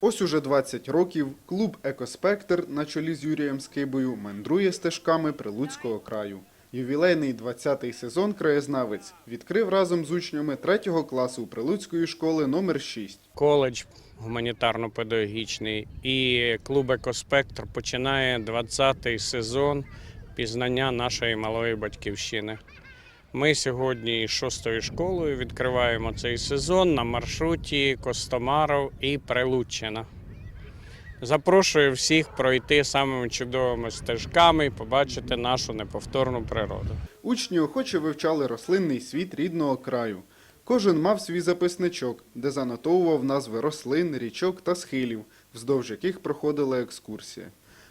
Ось уже 20 років клуб «Екоспектр» на чолі з Юрієм Скибою мандрує стежками Прилуцького краю. Ювілейний 20-й сезон краєзнавець відкрив разом з учнями 3-го класу Прилуцької школи номер 6. коледж гуманітарно-педагогічний і клуб «Екоспектр» починає 20-й сезон пізнання нашої малої батьківщини. Ми сьогодні шостою школою відкриваємо цей сезон на маршруті Костомаров і Прилуччина. Запрошую всіх пройти самими чудовими стежками і побачити нашу неповторну природу. Учні охоче вивчали рослинний світ рідного краю. Кожен мав свій записничок, де занотовував назви рослин, річок та схилів, вздовж яких проходила екскурсія.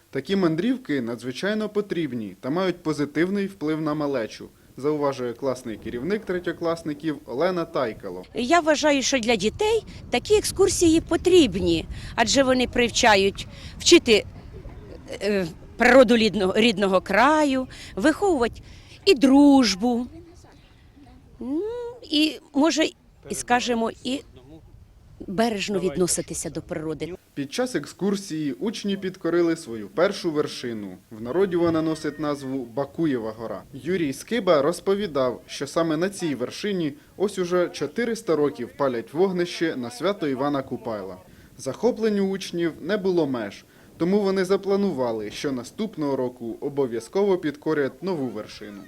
Такі мандрівки надзвичайно потрібні та мають позитивний вплив на малечу, зауважує класний керівник третьокласників Олена Тайкало. Я вважаю, що для дітей такі екскурсії потрібні, адже вони привчають вчити е, природу рідного, краю, виховувати і дружбу, ну, і може, і скажімо, і бережно відноситися до природи. Під час екскурсії учні підкорили свою першу вершину. В народі вона носить назву Бакуєва гора. Юрій Скиба розповідав, що саме на цій вершині ось уже 400 років палять вогнище на свято Івана Купайла. Захопленню учнів не було меж, тому вони запланували, що наступного року обов'язково підкорять нову вершину.